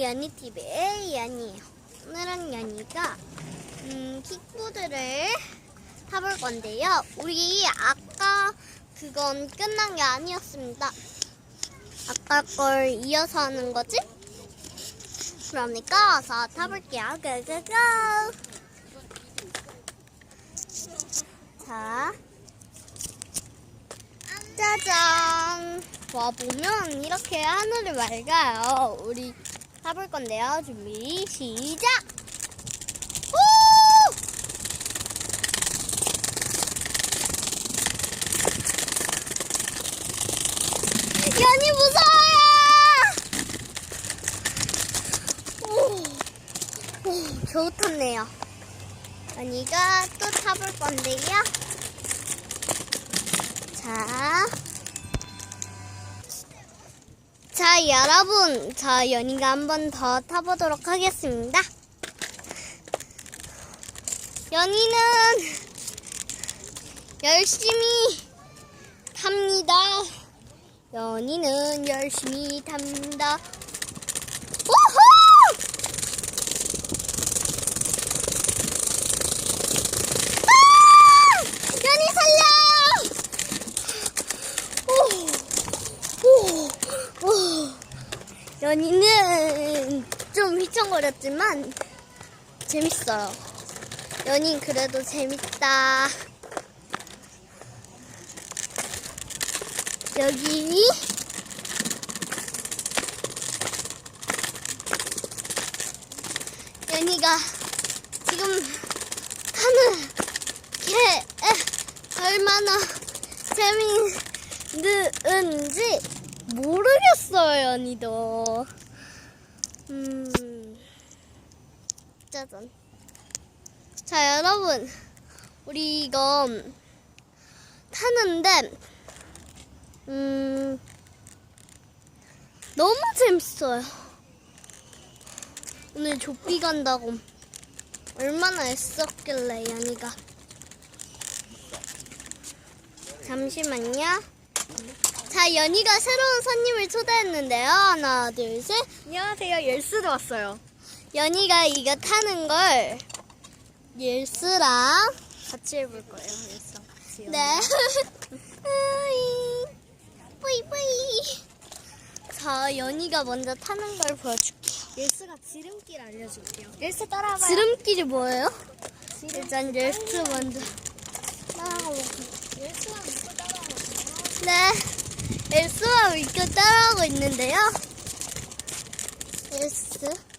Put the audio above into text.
연희TV의 연희예요. 오늘은 연희가 음, 킥보드를 타볼 건데요. 우리 아까 그건 끝난 게 아니었습니다. 아까 걸 이어서 하는 거지? 그러니까 어서 타볼게요. 고고고! 자, 짜잔! 와, 보면 이렇게 하늘이 맑아요. 우리 타볼 건데요. 준비, 시작! 오! 연이 무서워요! 오, 오, 겨우 탔네요. 연이가 또 타볼 건데요. 자. 자, 여러분. 자, 연이가 한 번 더 타보도록 하겠습니다. 연이는 열심히 탑니다. 연이는 열심히 탑니다. 오호! 아! 연이 살려! 오! 오! 오! 연이는 좀 휘청거렸지만 재밌어요. 연인 그래도 재밌다. 여기 연이가 지금 타는 게 에, 얼마나 재밌는지 모르겠어요, 연이도. 음, 짜잔. 자, 여러분. 우리 이거 타는데, 음, 너무 재밌어요. 오늘 조삐 간다고 얼마나 애썼길래, 연이가. 잠시만요. 자, 연이가 새로운 손님을 초대했는데요. 하나, 둘, 셋. 안녕하세요. 열수도 왔어요. 연이가 이거 타는 걸 릴스랑 같이 해볼 거예요. 열수랑 같이. 네. 뿌이 뿌이. 자, 연이가 먼저 타는 걸 보여줄게요. 열수가 지름길 알려줄게요. 열수 따라와봐요. 지름길이 뭐예요? 일단 릴스 먼저 따라가볼게요. 열수랑 믿고 따라와요. 네. 엘스와 믿고 따라하고 있는데요. 엘스.